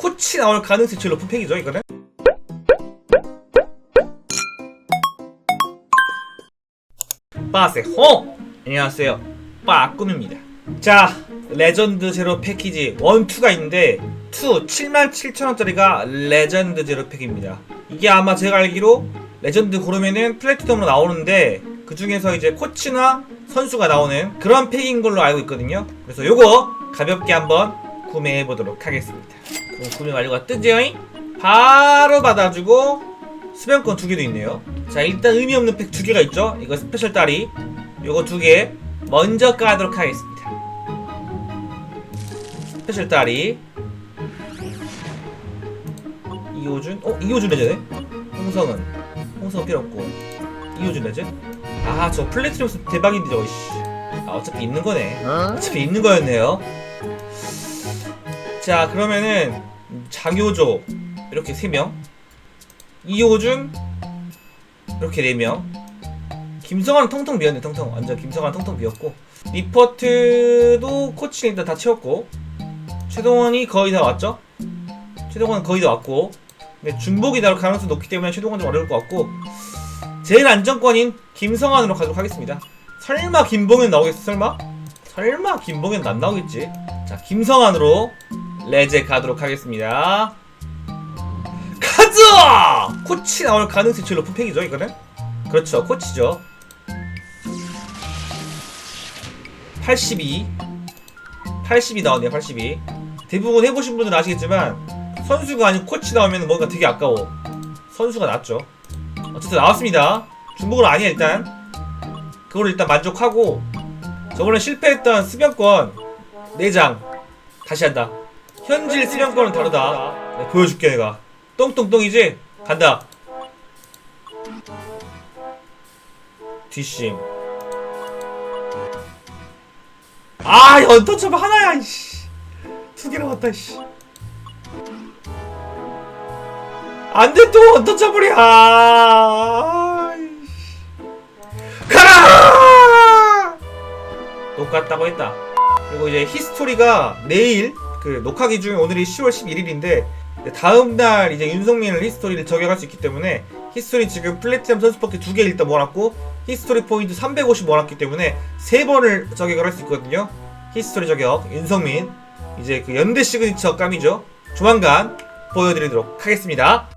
코치 나올 가능성이 제일 높은 팩이죠 이거는? 빠세 홍 안녕하세요. 빠꿈입니다. 자 레전드 제로 패키지 1, 2가 있는데 2 77,000원짜리가 레전드 제로 팩입니다. 이게 아마 제가 알기로 레전드 고르면은 플래티넘으로 나오는데 그 중에서 이제 코치나 선수가 나오는 그런 팩인 걸로 알고 있거든요. 그래서 요거 가볍게 한번 구매해 보도록 하겠습니다 구매 완료가 뜨죠? 바로 받아주고 수변권 두 개도 있네요. 자, 일단 의미 없는 팩 두 개가 있죠. 이거 스페셜 딸이. 요거 두 개 먼저 까도록 하겠습니다. 스페셜 딸이. 이호준? 어, 이호준 레전네? 홍성은. 홍성 필요 없고. 이호준 레전? 아, 저 플래티넘스 대박인데 저거, 씨. 아, 어차피 있는 거네. 어차피 있는 거였네요. 자, 그러면은, 장효조. 이렇게 세 명. 이호준 이렇게 4명. 김성환은 텅텅 비었네 텅텅. 완전 김성환 텅텅 비었고. 리퍼트도 코치 일단 다 채웠고. 최동원이 거의 다 왔죠? 최동원은 거의 다 왔고. 근데 중복이 나올 가능성이 높기 때문에 최동원 좀 어려울 것 같고. 제일 안정권인 김성환으로 가도록 하겠습니다. 설마 김봉현 나오겠어 설마? 설마 김봉현 안 나오겠지? 자 김성환으로 레제 가도록 하겠습니다 가자! 코치 나올 가능성이 제일 높은 팩이죠, 이거는? 그렇죠, 코치죠. 82. 82 나오네요, 82. 대부분 해보신 분들은 아시겠지만, 선수가 아닌 코치 나오면 뭔가 되게 아까워. 선수가 낫죠. 어쨌든 나왔습니다. 중복은 아니야, 일단. 그걸 일단 만족하고, 저번에 실패했던 수변권 4장. 다시 한다. 현질 수변권은 다르다. 네, 보여줄게, 내가. 똥똥똥이지? 간다. 뒷심. 아, 연터처브 하나야, 이씨. 두개 남았다, 이씨. 안 돼, 또 언터처블이야. 아이씨. 가라! 똑같다고 했다. 그리고 이제 히스토리가 내일, 그 녹화 기준 오늘이 10월 11일인데, 네, 다음 날 이제 윤성민을 히스토리를 적용할 수 있기 때문에 히스토리 지금 플래티넘 선수 퍼키 두개 일단 모았고 히스토리 포인트 350 모았기 때문에 세 번을 저격을 할 수 있거든요. 히스토리 저격 윤성민 이제 그 연대 시그니처 감이죠. 조만간 보여드리도록 하겠습니다.